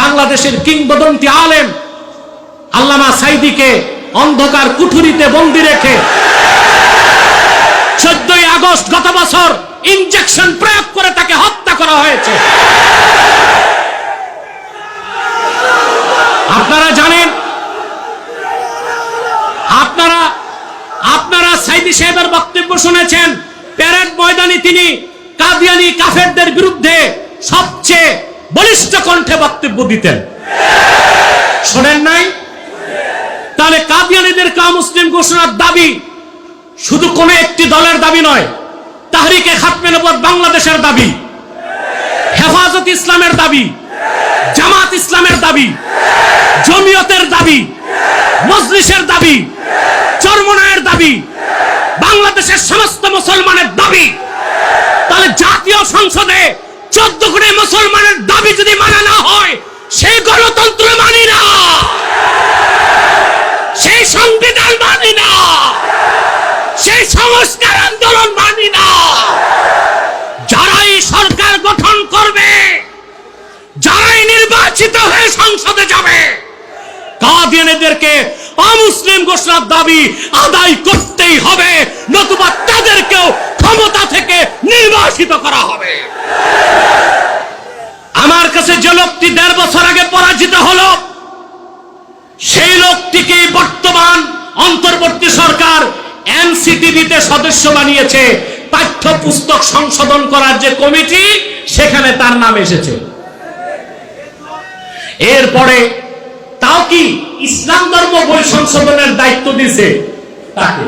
বাংলাদেশের কিংবদন্তি আলেম আল্লামা সাইদিকে অন্ধকার কুঠুরিতে বন্দি রেখে চোদ্দই আগস্ট গত বছর ইনজেকশন প্রয়োগ করে তাকে হত্যা করা হয়েছে। আপনারা জানেন, আপনারা আপনারা সাইদি সাহেবের বক্তব্য শুনেছেন, প্যারেড ময়দানে তিনি কাদিয়ানি কাফেরদের বিরুদ্ধে সবচেয়ে বলিষ্ঠ কণ্ঠে বক্তব্য দিতেন। শোনেন নাই? তাহলে কাদিয়ানিদের কা মুসলিম ঘোষণার দাবি শুধু কোন একটি দলের দাবি নয়, তাহরিকে খাতমে নবত বাংলাদেশের দাবি, হেফাজত ইসলামের দাবি, জামাত ইসলামের দাবি, জমিয়তের দাবি, মজলিসের দাবি, চরমনায়ের দাবি, বাংলাদেশের সমস্ত মুসলমানের দাবি। তাহলে জাতীয় সংসদে চোদ্দ কোটি মুসলমানের দাবি যদি মানা না হয় সেই গণতন্ত্র মানি না। সেই সংবিধান মানি না। সেই সংস্কার আন্দোলন মানি না। যারাই সরকার গঠন করবে, যারাই নির্বাচিত হয়ে সংসদে যাবে কাদিয়ানিদেরকে অমুসলিম ঘোষণার দাবি আদায় করতেই হবে নতুবা তাদেরকেও ক্ষমতা থেকে নির্বাসিত করা হবে আমার কাছে যে লোকটি দেড় বছর আগে পরাজিত হলো সেই লোকটিকে বর্তমান অন্তর্বর্তী সরকার এনসিটিভিতে সদস্য বানিয়েছে, পাঠ্যপুস্তক সংশোধন করার যে কমিটি, সেখানে তার নাম এসেছে। এরপরে তাও কি ইসলাম ধর্ম বই সংশোধনের দায়িত্ব দিছে তাকে।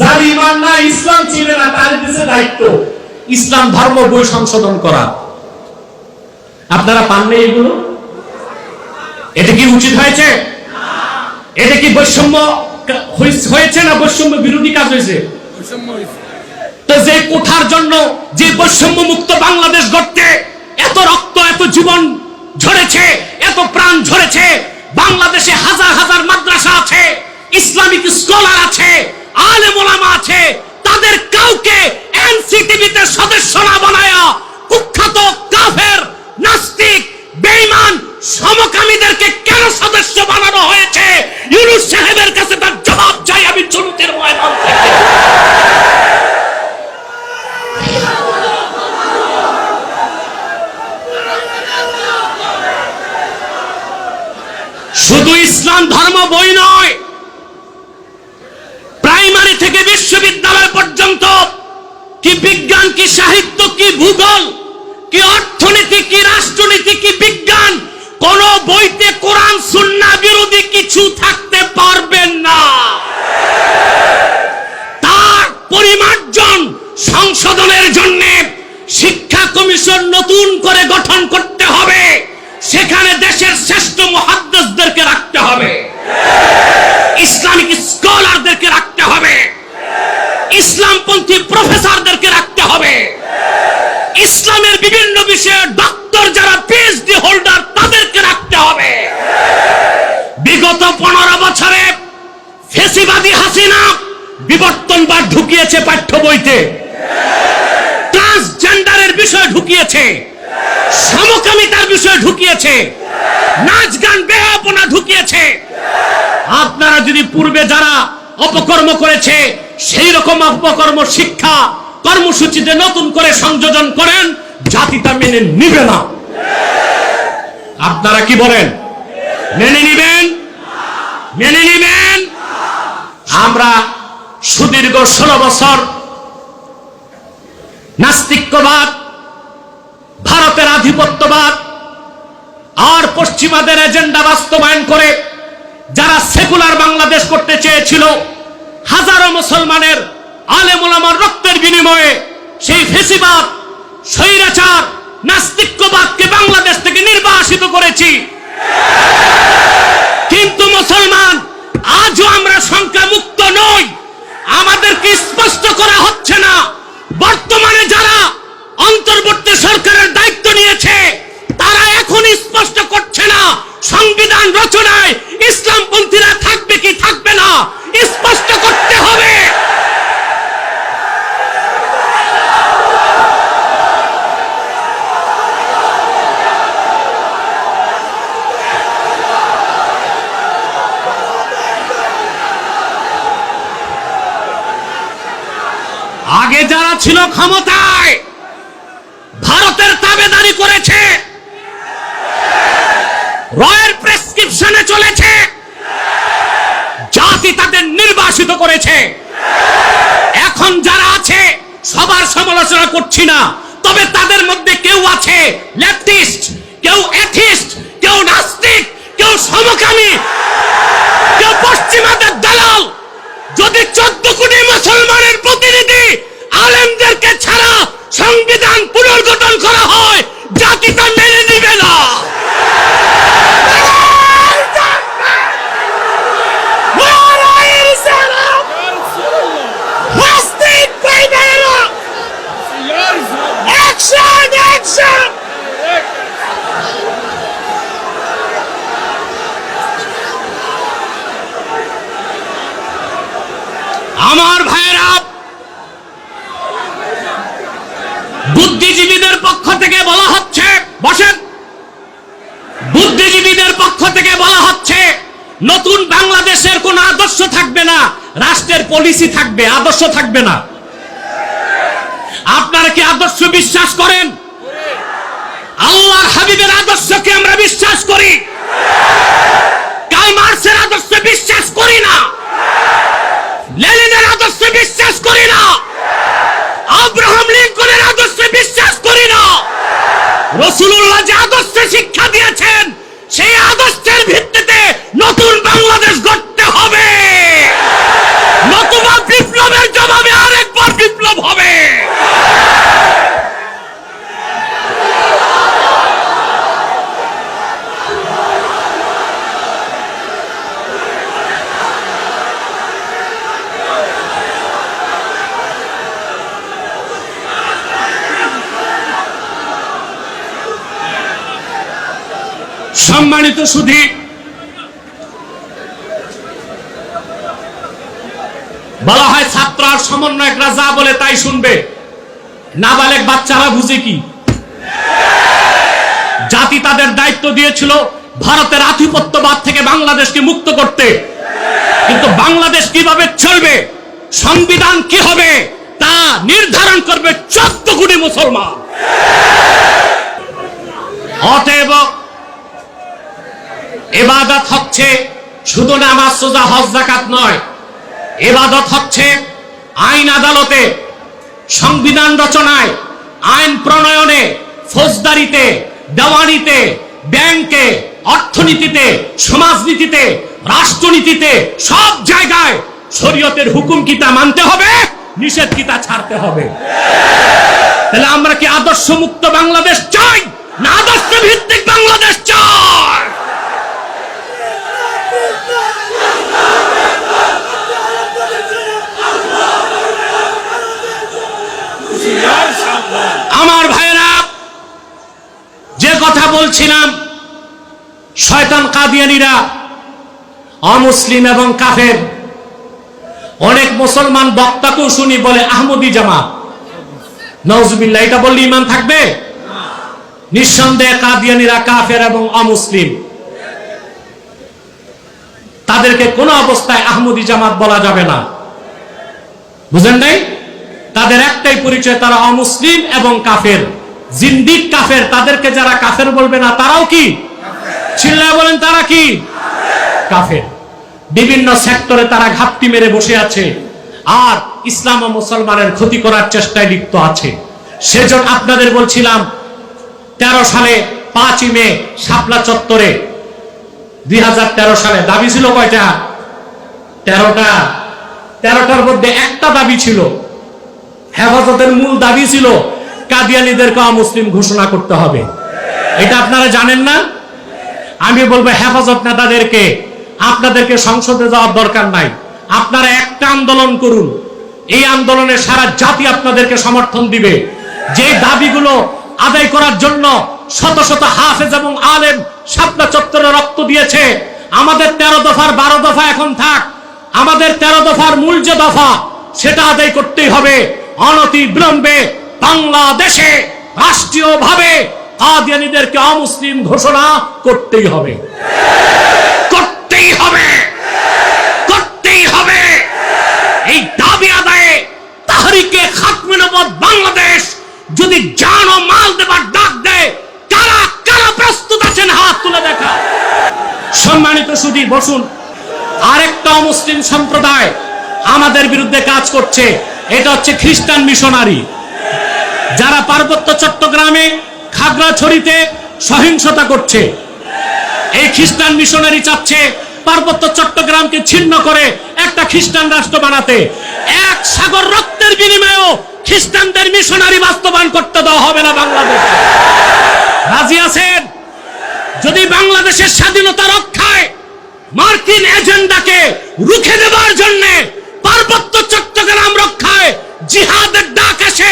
যার ইমান না, ইসলাম চিনে না, তার দিছে দায়িত্ব। ইসলাম ধর্ম বই সংশোধন করা। আপনারা পাননি এগুলো? এটা কি উচিত হয়েছে? এটা কি বৈষম্য হয়েছে না বৈষম্য বিরোধী কাজ হয়েছে? তো যে কোঠার জন্য যে বৈষম্য মুক্ত বাংলাদেশ গড়তে এত রক্ত এত জীবন ঝরেছে এত প্রাণ ঝরেছে বাংলাদেশে হাজার হাজার মাদ্রাসা আছে ইসলামিক স্কলার আছে আলেম ওলামা আছে তাদের কাউকে এনসিটিভিতে সদস্য না বানায়া ইসলাম ধর্ম বই নয়। প্রাইমারি থেকে বিশ্ববিদ্যালয় পর্যন্ত কি বিজ্ঞান, কি সাহিত্য, কি ভূগোল, কি অর্থনীতি, কি রাষ্ট্রনীতি, কি বিজ্ঞান, কোন বইতে কোরআন, সুন্না বিরোধী কিছু থাকতে পারবেন না তার পরিমার্জন সংশোধনের জন্য শিক্ষা কমিশন নতুন করে গঠন করতে হবে সেখানে দেশের শ্রেষ্ঠ মহাদ্দেশদেরকে রাখতে হবে ইসলামিক স্কলারদেরকে রাখতে হবে ইসলামপন্থী প্রফেসরদেরকে রাখতে হবে ইসলামের বিভিন্ন বিষয়ে ডক্টর যারা পিএইচডি হোল্ডার তাদেরকে রাখতে হবে বিগত পনেরো বছরে ফেসিবাদী হাসিনা বিবর্তনবাদ ঢুকিয়েছে পাঠ্য বইতে। ট্রান্সজেন্ডারের বিষয় ঢুকিয়েছে। সমকামিতার বিষয় ঢুকিয়েছে। নাচ গান বেহাপনা ঢুকিয়েছে। আপনারা যদি পূর্বে যারা অপকর্ম করেছে, সেই রকম অপকর্ম শিক্ষা কর্মসূচিতে নতুন করে সংযোজন করেন, জাতিটা মেনে নিবে না। আপনারা কি বলেন? মেনে নিবেন? মেনে নিবেন? আমরা সুদীর্ঘ ষোলো বছর নাস্তিক্যবাদ, ভারতের আধিপত্যবাদ, আর পশ্চিমাদের এজেন্ডা বাস্তবায়ন করে যারা সেকুলার বাংলাদেশ করতে চেয়েছিল, হাজারো মুসলমানের আলেমুলামার রক্তের বিনিময়ে সেই ফেসিবাদ, স্বৈরাচার, নাস্তিক্যবাদকে বাংলাদেশ থেকে নির্বাসিত করেছি। কিন্তু মুসলমান, আজও আমরা সংখ্যা মুক্ত নই। আমাদেরকে স্পষ্ট করা হচ্ছে না। বর্তমানে যারা অন্তর্বর্তী সরকারের দায়িত্ব নিয়েছে তারা এখন স্পষ্ট করছে না সংবিধান রচনায় ইসলামপন্থীরা থাকবে কি থাকবে না স্পষ্ট করতে হবে আগে যারা ছিল ক্ষমতায়, ভারতের তাবেদারি করেছে। রয়ের প্রেসক্রিপশনে চলেছে। জাতি তাদের নির্বাসিত করেছে। এখন যারা আছে, সবার সমালোচনা করছি না। তবে তাদের মধ্যে কেউ আছে, লেফটিস্ট কেউ এথিস্ট কেউ নাস্তিক কেউ সমকামী কেউ পশ্চিমাদের দালাল যদি চোদ্দ কোটি মুসলমানের প্রতিনিধি আলেমদেরকে ছাড়া সংবিধান পুনর্গঠন করা হয় জাতি তা মেনে নিবে না Action! Action! আমার ভাইয়েরা বুদ্ধিজীবীদের পক্ষ থেকে বলা হচ্ছে, বসেন। বুদ্ধিজীবীদের পক্ষ থেকে বলা হচ্ছে, নতুন বাংলাদেশের কোন আদর্শ থাকবে না, রাষ্ট্রের পলিসি থাকবে, আদর্শ থাকবে না। আপনারা কি আদর্শ বিশ্বাস করেন? আল্লাহর হাবিবের আদর্শকে আমরা বিশ্বাস করি কাল মার্সের আদর্শে বিশ্বাস করি না লেনিনের আদর্শে বিশ্বাস করি না আব্রাহাম লিঙ্কনের আদর্শে বিশ্বাস করি না রসুল্লাহ যে আদর্শে শিক্ষা দিয়েছেন সেই আদর্শের ভিত্তিতে নতুন বাংলাদেশ গড়তে হবে নতুবা বিপ্লবের জবাবে আরেকবার বিপ্লব হবে সম্মানিত সুধী। বলা হয় ছাত্র আর সমন্বয়করা যা বলে তাই শুনবে। নাবালেক বাচ্চারা বুঝে কি? জাতি তাদের দায়িত্ব দিয়েছিল ভারতের আধিপত্যবাদ থেকে বাংলাদেশকে মুক্ত করতে। কিন্তু বাংলাদেশ কীভাবে চলবে, সংবিধান কি হবে, তা নির্ধারণ করবে চোদ্দ কোটি মুসলমান। অতএব এবাদত হচ্ছে শুধু নামাজ, সোজা, হজ জাকাত নয়। এবাদত হচ্ছে আইন আদালতে, সংবিধান রচনায়, আইন প্রণয়নে, ফৌজদারিতে, দেওয়ানিতে, ব্যাংকে, অর্থনীতিতে, সমাজনীতিতে, রাষ্ট্রনীতিতে, সব জায়গায় শরীয়তের হুকুম কিতা মানতে হবে? নিষেধ কিতা ছাড়তে হবে? তাহলে আমরা কি আদর্শ মুক্ত বাংলাদেশ চাই না আদর্শ ভিত্তিক বাংলাদেশ চাই আমার ভাইরা যে কথা বলছিলাম কাদিয়ানিরা অমুসলিম এবং কাফের। অনেক মুসলমান বক্তাকেও শুনি বলে, আহমদি জামাত। নজবিল্লা এটা বললে ইমান থাকবে? নিঃসন্দেহে কাদিয়ানিরা কাফের এবং অমুসলিম। তাদেরকে কোনো অবস্থায় আহমদি জামাত বলা যাবে না। বুঝেন নাই? তাদের একটাই পরিচয়, তারা অমুসলিম এবং কাফের। জিন্দিক কাফের, তাদেরকে যারা কাফের বলবে না, তারাও কি? চিল্লায় বলেন, তারা কি? কাফের। বিভিন্ন সেক্টরে তারা ঘাপটি মেরে বসে আছে। আর ইসলাম ও মুসলমানের ক্ষতি করার চেষ্টায় লিপ্ত আছে। সেজন্য আপনাদের বলছিলাম, তেরো সালে পাঁচই মে শাপলা চত্বরে, দুই হাজার তেরো সালে দাবি ছিল কয়টা? তেরোটা। তেরোটার মধ্যে একটা দাবি ছিল। হেফাজতের মূল দাবি ছিল, কাদিয়ানিদেরকে অমুসলিম ঘোষণা করতে হবে। এটা আপনারা জানেন না? আমি বলব হেফাজত নেতাদেরকে, আপনাদেরকে সংসদে যাওয়ার দরকার নাই। আপনারা একটা আন্দোলন করুন। এই আন্দোলনে সারা জাতি আপনাদেরকে সমর্থন দিবে। যে দাবিগুলো আদায় করার জন্য শত শত হাফেজ এবং আলেম শাপলা চত্বরে রক্ত দিয়েছে, আমাদের তেরো দফার বারো দফা এখন থাক, আমাদের তেরো দফার মূল যে দফা, সেটা আদায় করতেই হবে। অনতি বিলম্বে বাংলাদেশে রাষ্ট্রীয়ভাবে কাদিয়ানিদেরকে অমুসলিম ঘোষণা করতেই হবে। করতেই হবে। করতেই হবে। এই দাবি আদায়ে তাহরিকে খা মাল দেবার ডাক দেয়, কারা কারা প্রস্তুত আছেন হাত তুলে দেখা। সম্মানিত সুদী বসুন। আরেকটা মুসলিম সম্প্রদায় আমাদের বিরুদ্ধে কাজ করছে, এটা হচ্ছে খ্রিস্টান মিশনারি। যারা পার্বত্য চট্টগ্রামে খাগড়াছড়িতে সহিংসতা করছে। এই খ্রিস্টান মিশনারি চাচ্ছে পার্বত্য চট্টগ্রামকে ছিন্ন করে একটা খ্রিস্টান রাষ্ট্র বানাতে। এক সাগর রক্তের বিনিময়েও খ্রিস্টানদের মিশনারি বাস্তবায়ন করতে দেওয়া হবে না বাংলাদেশ। রাজি আছেন? যদি বাংলাদেশের স্বাধীনতা রক্ষায় মার্কিন এজেন্ডাকে রুখে দেওয়ার জন্য পার্বত্য চট্টগ্রাম রক্ষায় জিহাদের ডাক আসে,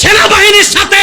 সেনাবাহিনীর সাথে